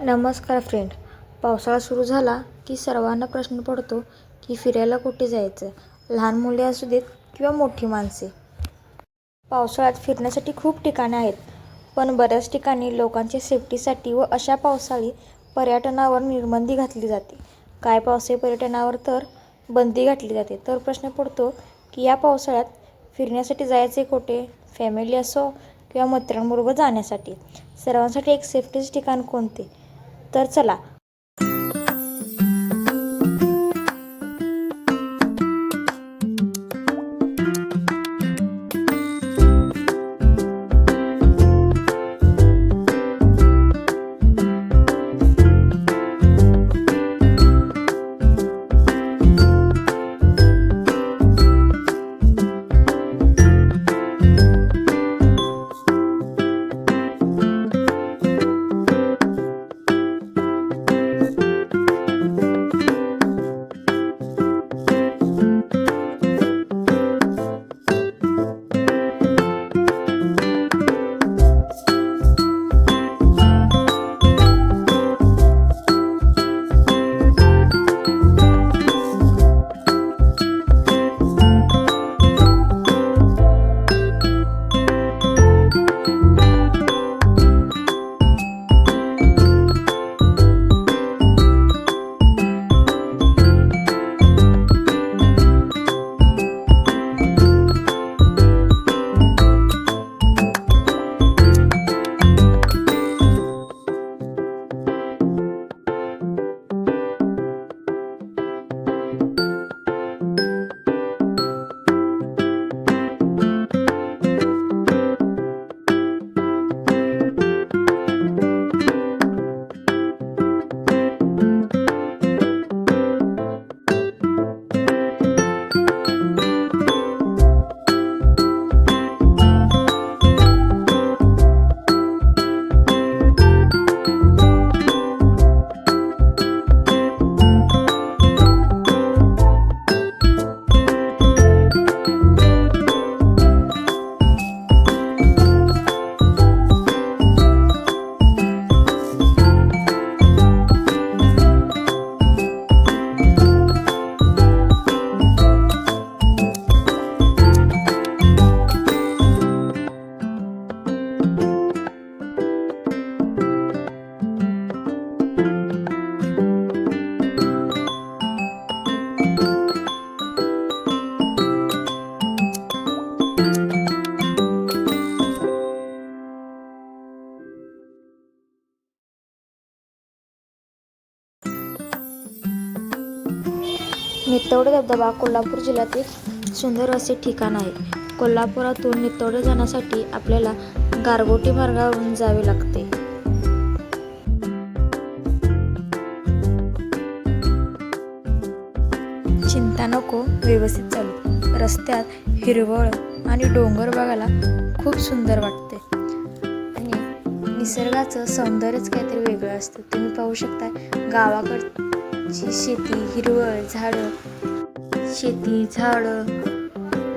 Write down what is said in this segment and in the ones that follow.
नमस्कार फ्रेंड पावसाळा सुरू झाला की सर्वांना प्रश्न पडतो की फिरायला कुठे जायचं? लहान मुले असू देत किंवा मोठी माणसे? पावसाळ्यात फिरण्यासाठी खूप ठिकाणे आहेत. पण बऱ्याच ठिकाणी लोकांच्या सेफ्टीसाठी व अशा पावसाळी पर्यटनावर निर्बंदी घातली जाते. काय पावसाळी पर्यटनावर तर बंदी घातली जाते. तर प्रश्न पडतो की या पावसाळ्यात फिरण्यासाठी जायचे कुठे? फॅमिली असो किंवा मित्रांबरोबर जाण्यासाठी? सर्वांसाठी एक सेफ्टीचे ठिकाण कोणते? तर चला. नितवडे धबधबा कोल्हापूर जिल्ह्यातील सुंदर असे ठिकाण आहे. कोल्हापुरातून नितवडे जाण्यासाठी आपल्याला गारगोटी मार्गावरून जावे लागते. चिंता नको व्यवस्थित चालू. रस्त्यात हिरवळ आणि डोंगर बघायला खूप सुंदर वाटते. आणि निसर्गाचं सौंदर्यच काहीतरी वेगळं असतं. तुम्ही पाहू शकता गावाकडची शेती हिरवळ झाडं. शेती झाडं.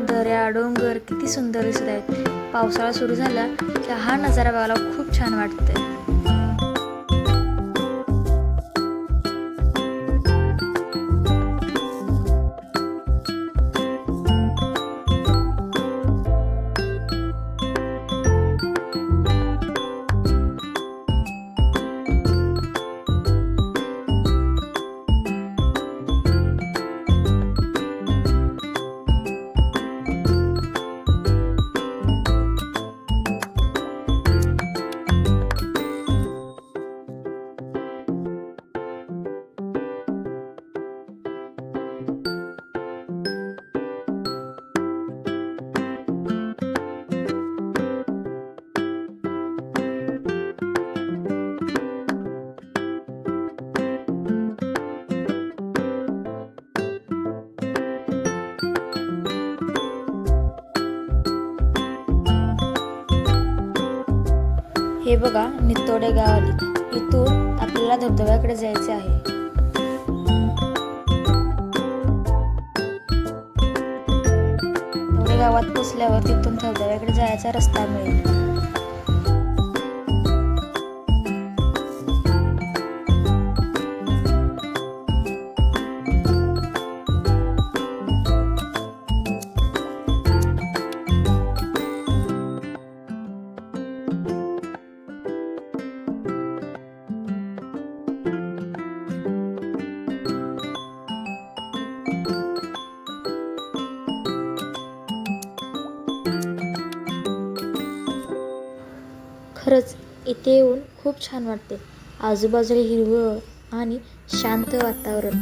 दऱ्या डोंगर किती सुंदर दिसत आहेत. पावसाळा सुरू झाला की हा नजारा बघायला खूप छान वाटतंय. हे बघा नितोडे गाव आली इथून आपल्याला धबधब्याकडे जायचे आहे. गावात पोचल्यावर तिथून धबधब्याकडे जायचा रस्ता मिळेल. खरंच इथे येऊन खूप छान वाटते. आजूबाजूला हिरवं आणि शांत वातावरण.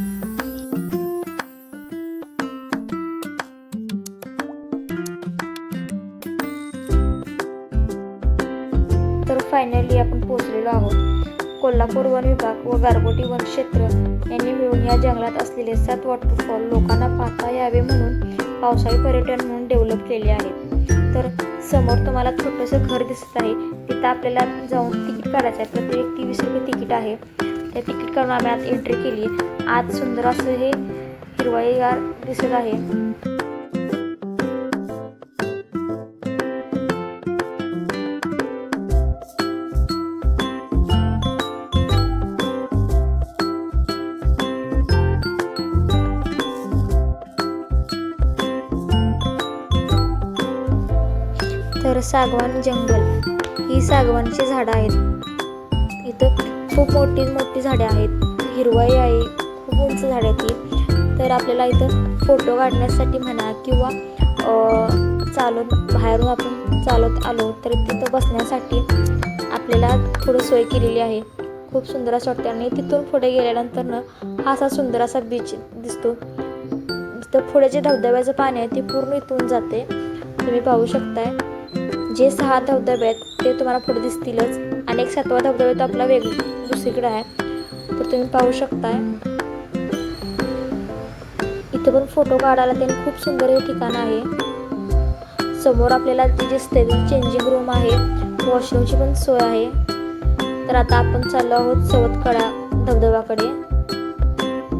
तर फायनली आपण पोहोचलेलो आहोत. कोल्हापूर वन विभाग व गारगोटी वन क्षेत्र यांनी मिळून या जंगलात असलेले सात वॉटरफॉल लोकांना पाहता यावे म्हणून पावसाळी पर्यटन म्हणून डेव्हलप केले आहेत तर समोर तुम्हाला छोटंसं घर दिसत आहे. तिथं आपल्याला जाऊन तिकीट काढायचं आहे. प्रति व्यक्ती वीस रुपये तिकीट आहे. त्या तिकीट काढून आम्ही आत एंट्री केली. आत सुंदर असं हे हिरवाईगार दिसत आहे. तर सागवान जंगल. ही सागवानची झाडं आहेत. इथं खूप मोठी मोठी झाडे आहेत. हिरवाई आहे. खूप उंच झाडे आहेत ती. तर आपल्याला इथं फोटो काढण्यासाठी म्हणा किंवा चालत बाहेरून आपण चालत आलो तर तिथं बसण्यासाठी आपल्याला थोडं सोय केलेली आहे. खूप सुंदर असं वाटते आणि तिथून पुढे गेल्यानंतरनं हा असा सुंदर असा बीच दिसतो. तिथं पुढे जे धबधब्याचं पाणी आहे ते पूर्ण इथून जाते. तुम्ही पाहू शकताय. जे सहा धबधबे आहेत ते तुम्हाला पुढे दिसतीलच. आणि एक सातवा धबधबा तो आपला वेग दुसरीकडे आहे. तर तुम्ही पाहू शकताय. इथं पण फोटो काढायला त्यांनी खूप सुंदर हे ठिकाण आहे. समोर आपल्याला जे दिसते चेंजिंग रूम आहे. वॉशरूमची पण सोय आहे. तर आता आपण चाललो आहोत सवतकडा धबधब्याकडे.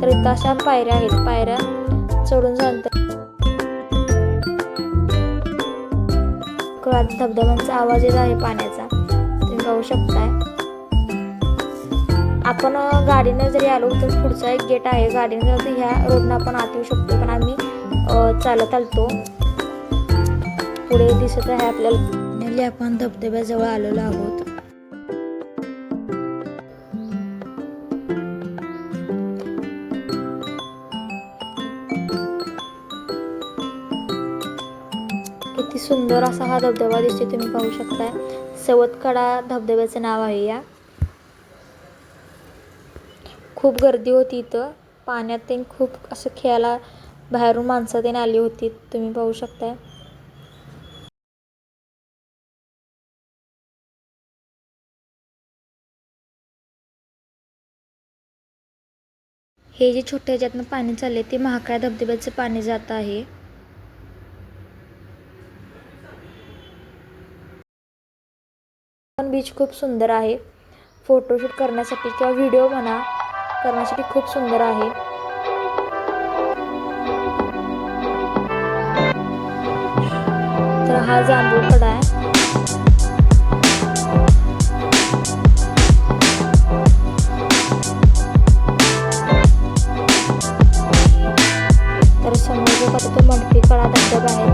तर इथं अशा पायऱ्या आहेत. पायऱ्या चढून झाल्यानंतर कळात धबधब्यांचा आवाज येत आहे पाण्याचा. तुम्ही पाहू शकताय. आपण गाडीने गाडीनं जरी आलो तर पुढचा एक गेट आहे. गाडीनं जर ह्या रोडनं आपण आत येऊ शकतो पण आम्ही चालत आलतो. पुढे दिसत आहे आपल्याला. आपण धबधब्याजवळ आलेलो आहोत. किती सुंदर असा हा धबधबा दिसतो तुम्ही पाहू शकताय. सवतकडा धबधब्याचं नाव आहे या. खूप गर्दी होती इथं. पाण्यात ते खूप असं खेळायला बाहेरून माणसं ते आली होती तुम्ही पाहू शकताय. हे जे छोट्या ह्याच्यातनं पाणी चालले ते महाकाळ धबधब्याचं पाणी जात आहे. पण बीच खूप सुंदर आहे. फोटोशूट करण्यासाठी किंवा व्हिडिओ म्हणा करण्यासाठी खूप सुंदर आहे. तर हा जांभूळ कडा आहे. तर समोर जो तो मडकी कडा धबधबा आहे